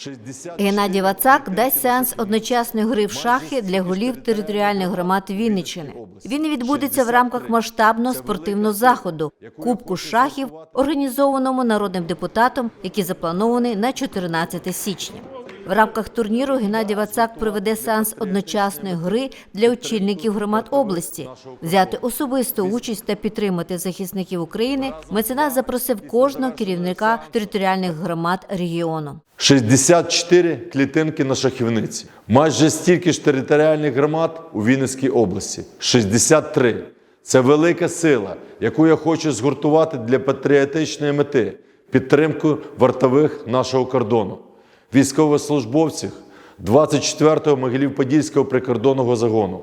60 Геннадій Вацак дасть сеанс одночасної гри в шахи для голів територіальних громад Вінниччини. Він відбудеться в рамках масштабного спортивного заходу Кубку шахів, організованому народним депутатом, який запланований на 14 січня. В рамках турніру Геннадій Вацак проведе сеанс одночасної гри для очільників громад області. Взяти особисту участь та підтримати захисників України меценат запросив кожного керівника територіальних громад регіону. 64 клітинки на шахівниці. Майже стільки ж територіальних громад у Вінницькій області. 63. Це велика сила, яку я хочу згуртувати для патріотичної мети підтримку вартових нашого кордону, військовослужбовців 24-го Могилів-Подільського прикордонного загону,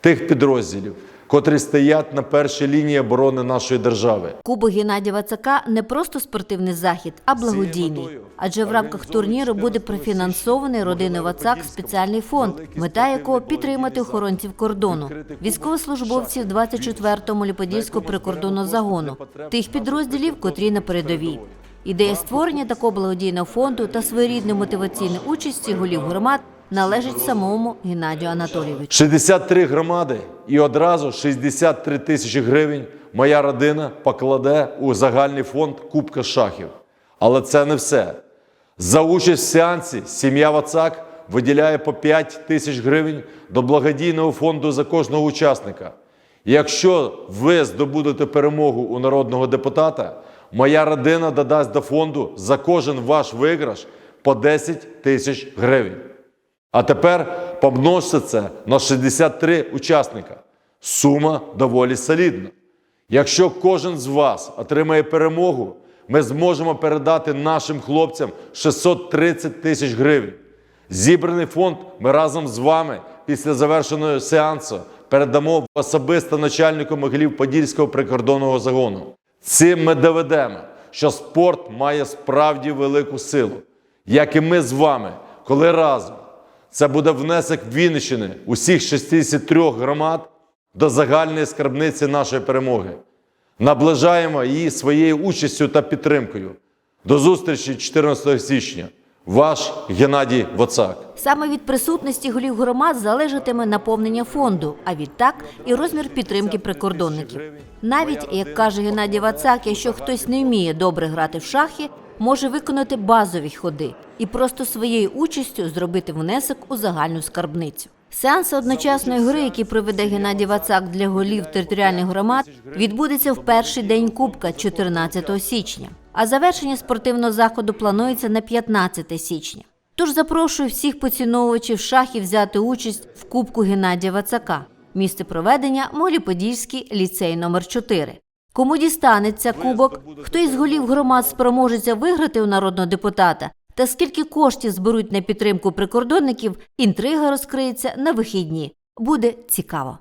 тих підрозділів, котрі стоять на першій лінії оборони нашої держави. Кубок Геннадія Вацака не просто спортивний захід, а благодійний. Адже в рамках турніру буде профінансований родиною Вацак спеціальний фонд, мета якого підтримати охоронців кордону, військовослужбовців 24-го Ліподільського прикордонного загону, тих підрозділів, котрі на передовій. Ідея створення такого благодійного фонду та своєрідної мотиваційної участі голів громад належить самому Геннадію Анатолійовичу. 63 громади і одразу 63 тисячі гривень моя родина покладе у загальний фонд Кубка шахів. Але це не все. За участь в сеансі сім'я Вацак виділяє по 5 тисяч гривень до благодійного фонду за кожного учасника. Якщо ви здобудете перемогу у народного депутата, моя родина додасть до фонду за кожен ваш виграш по 10 тисяч гривень. А тепер помножте це на 63 учасника. Сума доволі солідна. Якщо кожен з вас отримає перемогу, ми зможемо передати нашим хлопцям 630 тисяч гривень. Зібраний фонд ми разом з вами після завершеного сеансу передамо особисто начальнику Могилів-Подільського прикордонного загону. Цим ми доведемо, що спорт має справді велику силу, як і ми з вами, коли разом. Це буде внесок Вінниччини усіх 63 громад до загальної скарбниці нашої перемоги. Наближаємо її своєю участю та підтримкою. До зустрічі 14 січня. Ваш Геннадій Вацак. Саме від присутності голів громад залежатиме наповнення фонду, а відтак і розмір підтримки прикордонників. Навіть як каже Геннадій Вацак, якщо хтось не вміє добре грати в шахи, може виконати базові ходи і просто своєю участю зробити внесок у загальну скарбницю. Сеанс одночасної гри, який проведе Геннадій Вацак для голів територіальних громад, відбудеться в перший день Кубка 14 січня. А завершення спортивного заходу планується на 15 січня. Тож запрошую всіх поціновувачів шахів взяти участь в Кубку Геннадія Вацака. Місце проведення Моліподільський ліцей номер 4 Кому дістанеться кубок, хто із голів громад спроможеться виграти у народного депутата, та скільки коштів зберуть на підтримку прикордонників, інтрига розкриється на вихідні. Буде цікаво.